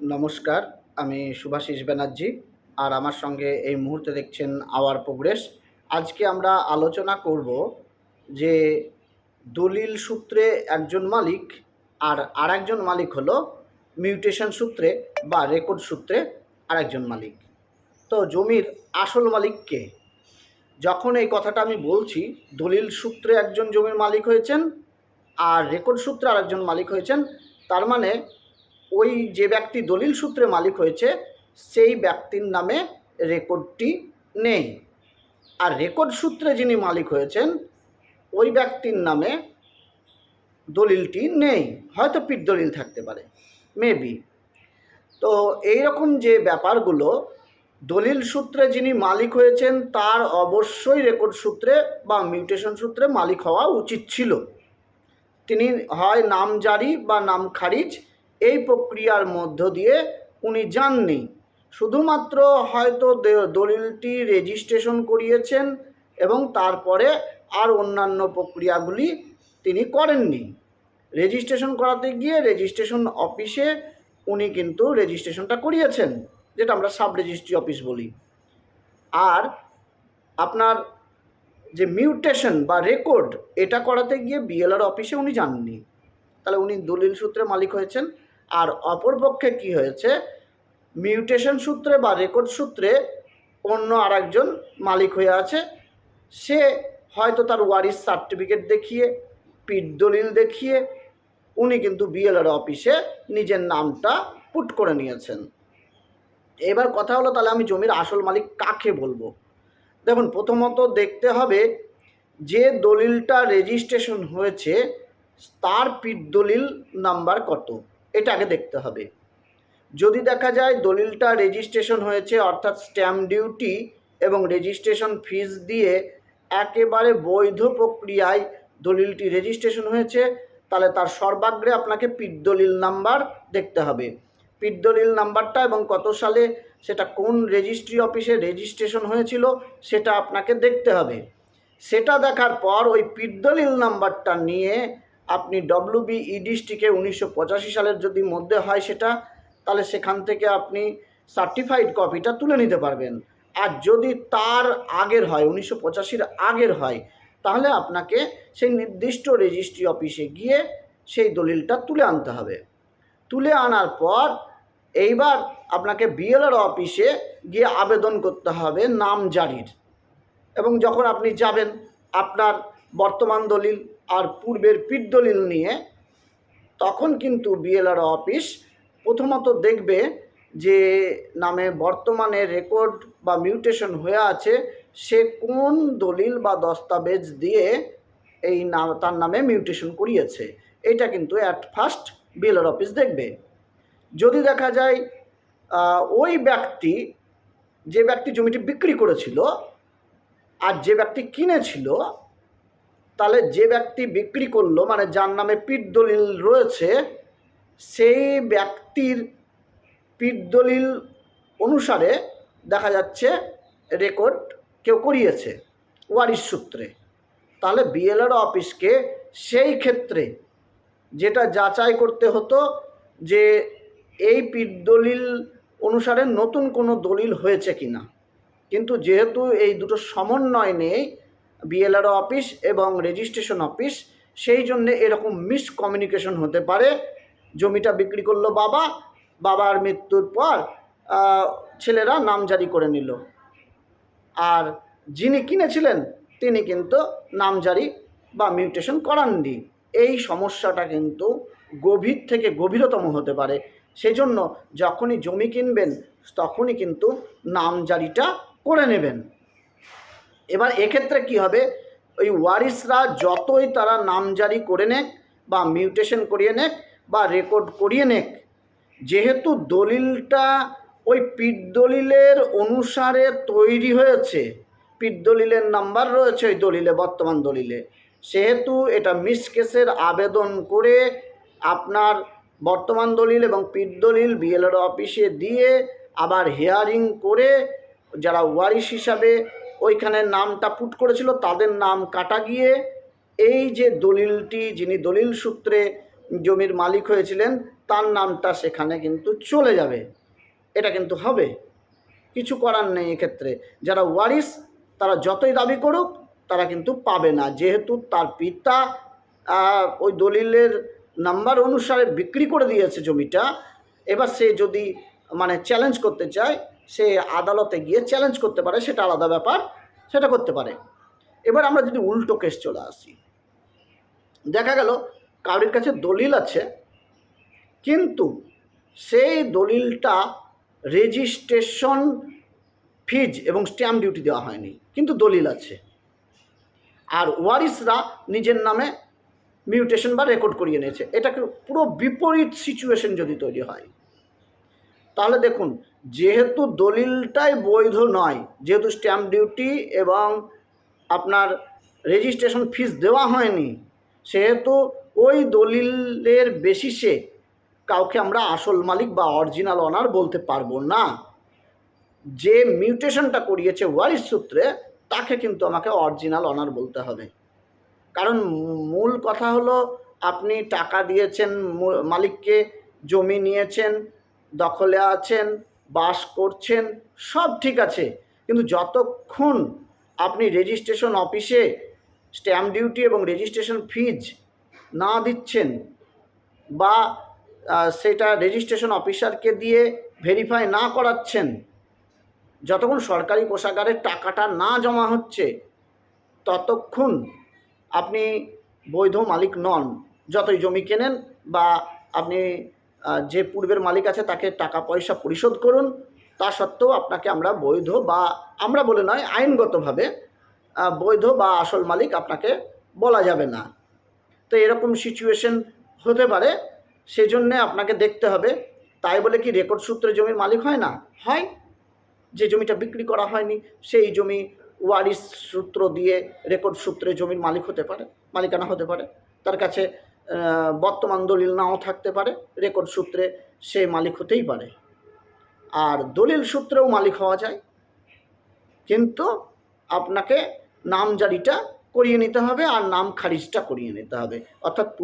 নমস্কার, আমি সুভাষিস ব্যানার্জি আর আমার সঙ্গে এই মুহূর্তে দেখছেন আওয়ার প্রোগ্রেস। আজকে আমরা আলোচনা করব যে দলিল সূত্রে একজন মালিক আর আরেকজন মালিক হলো মিউটেশন সূত্রে বা রেকর্ড সূত্রে আরেকজন মালিক। তো জমির আসল মালিক কে? যখন এই কথাটা আমি বলছি, দলিল সূত্রে একজন জমির মালিক হয়েছেন আর রেকর্ড সূত্রে আরেকজন মালিক হয়েছেন, তার মানে ওই যে ব্যক্তি দলিল সূত্রে মালিক হয়েছে, সেই ব্যক্তির নামে রেকর্ডটি নেই। আর রেকর্ড সূত্রে যিনি মালিক হয়েছেন, ওই ব্যক্তির নামে দলিলটি নেই। হয়তো পিঠ দলিল থাকতে পারে মেবি তো এই রকম যে ব্যাপারগুলো, দলিল সূত্রে যিনি মালিক হয়েছেন, তার অবশ্যই রেকর্ড সূত্রে বা মিউটেশন সূত্রে মালিক হওয়া উচিত ছিল। তিনি হয় নাম জারি বা নাম খারিজ এই প্রক্রিয়ার মধ্য দিয়ে উনি যাননি। শুধুমাত্র হয়তো দলিলটি রেজিস্ট্রেশন করিয়েছেন এবং তারপরে আর অন্যান্য প্রক্রিয়াগুলি তিনি করেননি। রেজিস্ট্রেশন করাতে গিয়ে রেজিস্ট্রেশন অফিসে উনি কিন্তু রেজিস্ট্রেশনটা করিয়েছেন, যেটা আমরা সাব রেজিস্ট্রি অফিস বলি। আর আপনার যে মিউটেশন বা রেকর্ড এটা করাতে গিয়ে বিএলআর অফিসে উনি যাননি। তাহলে উনি দলিল সূত্রে মালিক হয়েছেন। অপরপক্ষে কি হয়েছে? মিউটেশন সূত্রে বা রেকর্ড সূত্রে অন্য আরেকজন মালিক হয়ে আছে। সে হয়তো তার ওয়ারিস সার্টিফিকেট দেখিয়ে, পিঠ দলিল দেখিয়ে, উনি কিন্তু বিএলআর অফিসে নিজের নামটা পুট করে নিয়েছেন। এবার কথা হলো তাহলে আমি জমির আসল মালিক কাকে বলব? দেখুন, প্রথমত দেখতে হবে যে দলিলটা রেজিস্ট্রেশন হয়েছে, তার পিঠ দলিল নাম্বার কত? এটা আগে দেখতে হবে। যদি দেখা যায় দলিলটা রেজিস্ট্রেশন হয়েছে, অর্থাৎ স্ট্যাম্প ডিউটি এবং রেজিস্ট্রেশন ফিস দিয়ে একেবারে বৈধ প্রক্রিয়ায় দলিলটি রেজিস্ট্রেশন হয়েছে, তাহলে তার সর্বাগ্রে আপনাকে পিঠ দলিল নাম্বার দেখতে হবে। পিঠ দলিল নাম্বারটা এবং কত সালে, সেটা কোন রেজিস্ট্রি অফিসে রেজিস্ট্রেশন হয়েছিল, সেটা আপনাকে দেখতে হবে। সেটা দেখার পর ওই পিঠ দলিল নাম্বারটা নিয়ে আপনি ডব্লিউবি ইডিস্ট্রিক্টে উনিশশো পঁচাশি সালের যদি মধ্যে হয় সেটা, তাহলে সেখান থেকে আপনি সার্টিফাইড কপিটা তুলে নিতে পারবেন। আর যদি তার আগের হয়, উনিশশো পঁচাশির আগের হয়, তাহলে আপনাকে সেই নির্দিষ্ট রেজিস্ট্রি অফিসে গিয়ে সেই দলিলটা তুলে আনতে হবে। তুলে আনার পর, এইবার আপনাকে বিএলআর অফিসে গিয়ে আবেদন করতে হবে নাম জারির। এবং যখন আপনি যাবেন, আপনার বর্তমান দলিল আর পূর্বের পিঠ দলিল নিয়ে, তখন কিন্তু বিএলআর অফিস প্রথমত দেখবে যে নামে বর্তমানে রেকর্ড বা মিউটেশন হয়ে আছে, সে কোন দলিল বা দস্তাবেজ দিয়ে এই নাম তার নামে মিউটেশন করিয়েছে। এটা কিন্তু অ্যাট ফার্স্ট বিএলআর অফিস দেখবে। যদি দেখা যায় ওই ব্যক্তি, যে ব্যক্তি জমিটি বিক্রি করেছিল আর যে ব্যক্তি কিনেছিল তাহলে যে ব্যক্তি বিক্রি করল মানে যার নামে পিঠ দলিল রয়েছে, সেই ব্যক্তির পিঠ দলিল অনুসারে দেখা যাচ্ছে রেকর্ড কেউ করিয়েছে, ওয়ারিশ সূত্রে। তাহলে বিএলআর অফিসকে সেই ক্ষেত্রে যেটা যাচাই করতে হতো যে এই পিঠ দলিল অনুসারে নতুন কোনো দলিল হয়েছে কি না কিন্তু যেহেতু এই দুটো সমন্বয় নেই বিএলআর অফিস এবং রেজিস্ট্রেশন অফিস সেই জন্যে এরকম মিসকমিউনিকেশন হতে পারে। জমিটা বিক্রি করল বাবা, বাবার মৃত্যুর পর ছেলেরা নাম জারি করে নিল। আর যিনি কিনেছিলেন, তিনি কিন্তু নামজারি বা মিউটেশন করাননি। এই সমস্যাটা কিন্তু গভীর থেকে গভীরতম হতে পারে। সেজন্য যখনই জমি কিনবেন, তখনই কিন্তু নামজারিটা করে নেবেন। এবার এক্ষেত্রে কি হবে? ওই ওয়ারিসরা যতই তারা নামজারি করে নেক বা মিউটেশন করিয়ে নেক বা রেকর্ড করিয়ে নেক, যেহেতু দলিলটা ওই পিঠ দলিলের অনুসারে তৈরি হয়েছে, পিঠ দলিলের নাম্বার রয়েছে ওই দলিলে, বর্তমান দলিলে। সেহেতু এটা মিস কেসের আবেদন করে আপনার বর্তমান দলিল এবং পিঠ দলিল বিএলআর অফিসে দিয়ে আবার হিয়ারিং করে যারা ওয়ারিশ হিসাবে ওইখানে নামটা পুট করেছিল, তাদের নাম কাটা গিয়ে এই যে দলিলটি, যিনি দলিল সূত্রে জমির মালিক হয়েছিলেন, তার নামটা সেখানে কিন্তু চলে যাবে। এটা কিন্তু হবে। কিছু করার নেই এক্ষেত্রে। যারা ওয়ারিস তারা যতই দাবি করুক, তারা কিন্তু পাবে না। যেহেতু তার পিতা ওই দলিলের নাম্বার অনুসারে বিক্রি করে দিয়েছে জমিটা, এবার সে যদি মানে চ্যালেঞ্জ করতে চায় সে আদালতে গিয়ে চ্যালেঞ্জ করতে পারে, সেটা আলাদা ব্যাপার, সেটা করতে পারে। এবার আমরা যদি উল্টো কেস চলে আসি। দেখা গেল, কারোর কাছে দলিল আছে, কিন্তু সেই দলিলটা রেজিস্ট্রেশন ফিজ এবং স্ট্যাম্প ডিউটি দেওয়া হয়নি, কিন্তু দলিল আছে। আর ওয়ারিসরা নিজের নামে মিউটেশন বা রেকর্ড করিয়ে নিয়েছে। এটাকে পুরো বিপরীত সিচুয়েশন যদি তৈরি হয়? তাহলে দেখুন, যেহেতু দলিলটাই বৈধ নয়, যেহেতু স্ট্যাম্প ডিউটি এবং আপনার রেজিস্ট্রেশন ফিস দেওয়া হয়নি, সেহেতু ওই দলিলের বেসিসে কাউকে আমরা আসল মালিক বা অরিজিনাল অনার বলতে পারব না। যে মিউটেশনটা করিয়েছে ওয়ারিস সূত্রে, তাকে কিন্তু আমাকে অরিজিনাল অনার বলতে হবে। কারণ মূল কথা হলো, আপনি টাকা দিয়েছেন মালিককে, জমি নিয়েছেন দখলে আছেন, বাস করছেন, সব ঠিক আছে। কিন্তু যতক্ষণ আপনি রেজিস্ট্রেশন অফিসে স্ট্যাম্প ডিউটি এবং রেজিস্ট্রেশন ফিজ না দিচ্ছেন বা সেটা রেজিস্ট্রেশন অফিসারকে দিয়ে ভেরিফাই না করাচ্ছেন, যতক্ষণ সরকারি কোষাগারে টাকাটা না জমা হচ্ছে, ততক্ষণ আপনি বৈধ মালিক নন। যতই জমি কেনেন বা আপনি যে পূর্বের মালিক আছে তাকে টাকা পয়সা পরিশোধ করুন। তা সত্ত্বেও আপনাকে আমরা বৈধ বা আমরা বলে নয়, আইনগতভাবে বৈধ বা আসল মালিক আপনাকে বলা যাবে না। তো এরকম সিচুয়েশন হতে পারে, সেজন্যে আপনাকে দেখতে হবে। তাই বলে কি রেকর্ড সূত্রে জমির মালিক হয় না? হয়। যে জমিটা বিক্রি করা হয়নি, সেই জমি ওয়ারিস সূত্র দিয়ে রেকর্ড সূত্রে জমির মালিক হতে পারে, মালিকানা হতে পারে। তার কাছে বর্তমান দলিল নাও থাকতে পারে, রেকর্ড সূত্রে সে মালিক হতেই পারে। আর দলিল সূত্রেও মালিক হওয়া যায়। কিন্তু আপনাকে নাম জারিটা করিয়ে নিতে হবে আর নাম খারিজটা করিয়ে নিতে হবে। অর্থাৎ